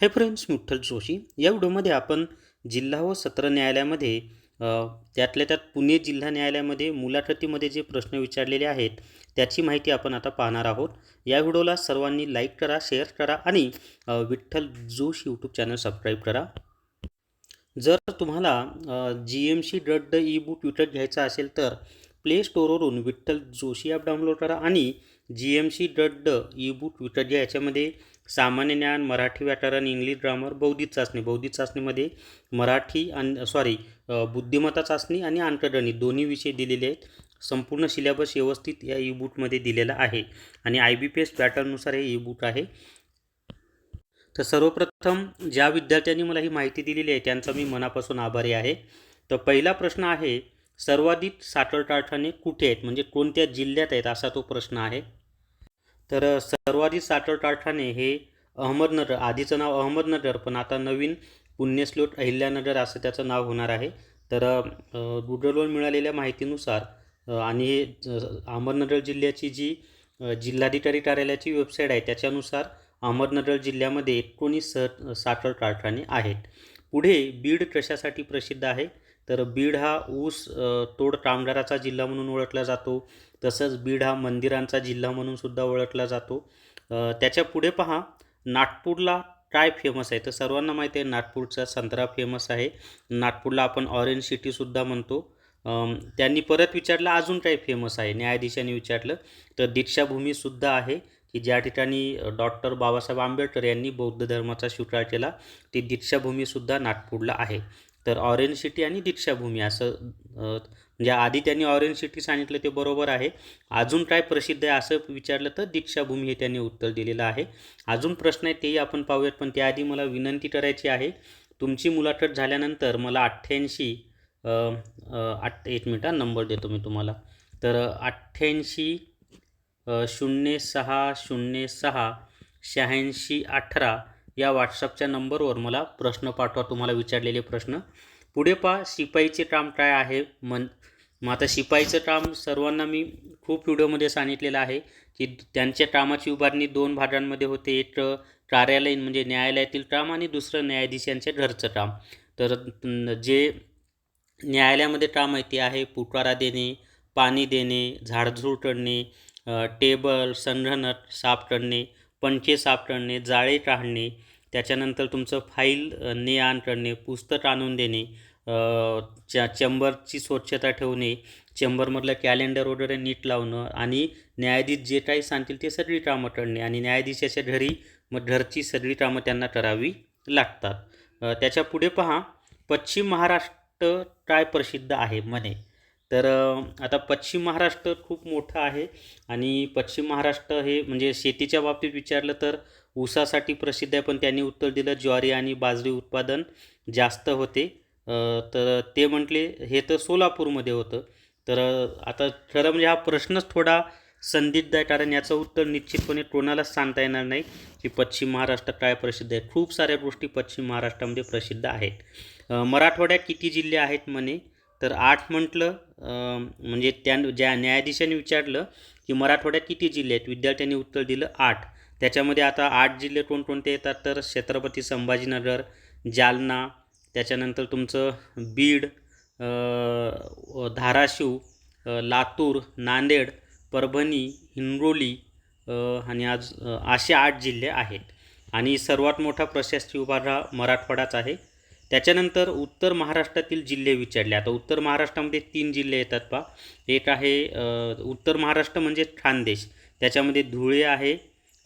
हे फ्रेंड्स विठ्ठल जोशी या व्हिडिओमध्ये आपण जिल्हा व सत्र न्यायालयामध्ये त्यातल्या त्यात पुणे जिल्हा न्यायालयामध्ये मुलाखतीमध्ये जे प्रश्न विचारलेले आहेत त्याची माहिती आपण आता पाहणार आहोत. या व्हिडिओला सर्वांनी लाईक करा शेअर करा आणि Vitthal Josh YouTube channel subscribe करा. जर तुम्हाला G M C dot e book विकत घ्यायचा असेल तर प्ले स्टोअरवरून विठ्ठल जोशी ॲप डाउनलोड करा आणि G M C dot e book विकत घ्या. याच्यामध्ये सामान्य ज्ञान मराठी व्याकरण इंग्लिश ग्रामर बौद्धिक चाचणी. बौद्धिक चाचणीमध्ये मराठी आणि सॉरी बुद्धिमत्ता चाचणी आणि अंतर्गणित दोन्ही विषय दिलेले आहेत. संपूर्ण सिलेबस व्यवस्थित या ई बुकमध्ये दिलेला आहे आणि आय बी पी एस पॅटर्ननुसार हे ई बुक आहे. तर सर्वप्रथम ज्या विद्यार्थ्यांनी मला ही माहिती दिलेली आहे त्यांचा मी मनापासून आभारी आहे. तर पहिला प्रश्न आहे सर्वाधिक साखर कारखाने कुठे आहेत? म्हणजे कोणत्या जिल्ह्यात आहेत? असा तो प्रश्न आहे. तर सर्वाधिक साखर कारखाने हे अहमदनगर आधीचं नाव अहमदनगर पण आता नवीन पुण्यश्लोक अहिल्यानगर असं त्याचं नाव होणार आहे. तर गुगलवर मिळालेल्या माहितीनुसार आणि अहमदनगर जिल्ह्याची जी जिल्हाधिकारी कार्यालयाची वेबसाईट आहे त्याच्यानुसार अहमदनगर जिल्ह्यामध्ये एकोणीस स साखर कारखाने आहेत. पुढे बीड कशासाठी प्रसिद्ध आहे? तर बीड हा ऊस तोड कामगाराचा जिल्हा म्हणून ओळखला जातो. तसंच बीड हा मंदिरांचा जिल्हा म्हणून सुद्धा ओळखला जातो. त्याच्या पुढे पहा नागपूरला काय फेमस आहे? तर सर्वांना माहिती आहे नागपूरचा संत्रा फेमस आहे. नागपूरला आपण ऑरेंज सिटीसुद्धा म्हणतो. त्यांनी परत विचारलं अजून काय फेमस आहे? न्यायाधीशांनी विचारलं. तर दीक्षाभूमीसुद्धा आहे की ज्या ठिकाणी डॉक्टर बाबासाहेब आंबेडकर यांनी बौद्ध धर्माचा स्वीकार केला ती दीक्षाभूमीसुद्धा नागपूरला आहे. तर ऑरेंज सिटी आणि दीक्षाभूमी असं म्हणजे आधी त्यांनी ऑरेंज सिटी सांगितलं ते बरोबर आहे. अजून काय प्रसिद्ध आहे असं विचारलं तर दीक्षाभूमी हे त्यांनी उत्तर दिलेलं आहे. अजून प्रश्न आहे तेही आपण पाहूयात पण त्याआधी मला विनंती करायची आहे. तुमची मुलाखत झाल्यानंतर मला अठ्ठ्याऐंशी आठ एक मिनिट नंबर देतो मी तुम्हाला. तर अठ्ठ्याऐंशी शून्य सहा शून्य सहा शहाऐंशी अठरा या व्हॉट्सअपच्या नंबरवर मला प्रश्न पाठवा तुम्हाला विचारलेले प्रश्न. पुढे पहा शिपाईचे काम काय आहे? मन मग आता शिपाईचं काम सर्वांना मी खूप व्हिडिओमध्ये सांगितलेलं आहे की त्यांच्या कामाची उभारणी दोन भागांमध्ये होते. एक कार्यालयीन म्हणजे न्यायालयातील काम आणि दुसरं न्यायाधीशांच्या घरचं काम. तर जे न्यायालयामध्ये काम आहे ते आहे पुकारा देणे पाणी देणे झाडझूड करणे टेबल संगणक साफ करणे पंखे साफ करणे जाळे काढणे त्याच्यानंतर तुमचं फाईल ने आण करणे पुस्तक आणून देणे च्या चेंबरची स्वच्छता ठेवणे चेंबरमधलं कॅलेंडर वगैरे नीट लावणं आणि न्यायाधीश जे काही सांगतील ते सगळी कामं करणे आणि न्यायाधीशाच्या घरी मग घरची सगळी कामं त्यांना करावी लागतात. त्याच्या पुढे पहा पश्चिम महाराष्ट्र काय प्रसिद्ध आहे म्हणे. तर आता पश्चिम महाराष्ट्र खूप मोठं आहे आणि पश्चिम महाराष्ट्र हे म्हणजे शेतीच्या बाबतीत विचारलं तर ऊसासाठी प्रसिद्ध आहे पण त्यांनी उत्तर दिलं ज्वारी आणि बाजरी उत्पादन जास्त होते. तर ते म्हटले हे तर सोलापूरमध्ये होतं. तर आता खरं म्हणजे हा प्रश्नच थोडा संदिग्ध आहे कारण याचं उत्तर निश्चितपणे कोणालाच सांगता येणार नाही की पश्चिम महाराष्ट्र काय प्रसिद्ध आहे. खूप साऱ्या गोष्टी पश्चिम महाराष्ट्रामध्ये प्रसिद्ध आहेत. मराठवाड्यात किती जिल्हे आहेत म्हणे? तर आठ म्हटलं म्हणजे त्या ज्या न्यायाधीशांनी विचारलं की मराठवाड्यात किती जिल्हे आहेत? विद्यार्थ्यांनी उत्तर दिलं आठ. त्याच्यामध्ये आता आठ जिल्हे कोणकोणते येतात? तर छत्रपती संभाजीनगर जालना त्याच्यानंतर तुमचं बीड धाराशिव लातूर नांदेड परभणी हिंगोली आणि आज असे आठ जिल्हे आहेत. आणि सर्वात मोठा प्रशासकीय विभाग हा मराठवाडाच आहे. त्याच्यानंतर उत्तर महाराष्ट्रातील जिल्हे विचारले. आता उत्तर महाराष्ट्रामध्ये तीन जिल्हे येतात पा एक आहे उत्तर महाराष्ट्र म्हणजे खानदेश त्याच्यामध्ये धुळे आहे.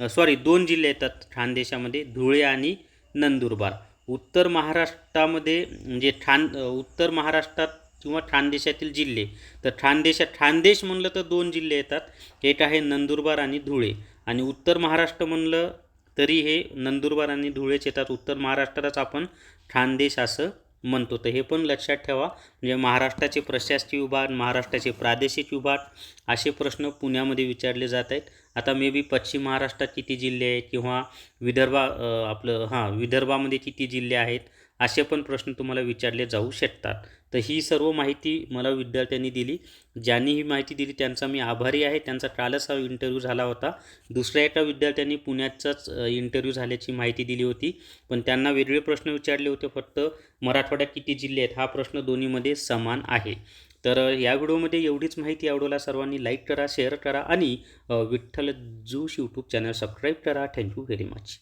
सॉरी दोन जिल्हे येतात खानदेशामध्ये धुळे आणि नंदुरबार. उत्तर महाराष्ट्रामध्ये म्हणजे ठाण उत्तर महाराष्ट्रात किंवा खानदेशातील जिल्हे. तर खानदेशात खानदेश म्हणलं तर दोन जिल्हे येतात. एक आहे नंदुरबार आणि धुळे. आणि उत्तर महाराष्ट्र म्हणलं तरी हे नंदुरबार आणि धुळेच येतात. उत्तर महाराष्ट्रालाच आपण खानदेश असं म्हणतो. तर हे पण लक्षात ठेवा. म्हणजे महाराष्ट्राचे प्रशासकीय विभाग महाराष्ट्राचे प्रादेशिक विभाग असे प्रश्न पुण्यामध्ये विचारले जात आहेत. आता मे बी पश्चिम महाराष्ट्रात किती जिल्हे आहेत किंवा विदर्भा आपलं हां विदर्भामध्ये किती जिल्हे आहेत असे पण प्रश्न तुम्हाला विचारले जाऊ शकतात. तर ही सर्व माहिती मला विद्यार्थ्यांनी दिली. ज्यांनी ही माहिती दिली त्यांचा मी आभारी आहे. त्यांचा कालच हा इंटरव्ह्यू झाला होता. दुसऱ्या एका विद्यार्थ्यांनी पुण्याचाच इंटरव्ह्यू झाल्याची माहिती दिली होती. पण त्यांना वेगळे प्रश्न विचारले होते. फक्त मराठवाड्यात किती जिल्हे आहेत हा प्रश्न दोन्हीमध्ये समान आहे. तर या व्हिडिओमध्ये एवढीच माहिती आवडला सर्वांनी लाईक करा शेअर करा आणि Vitthal Josh YouTube channel subscribe करा. Thank you very much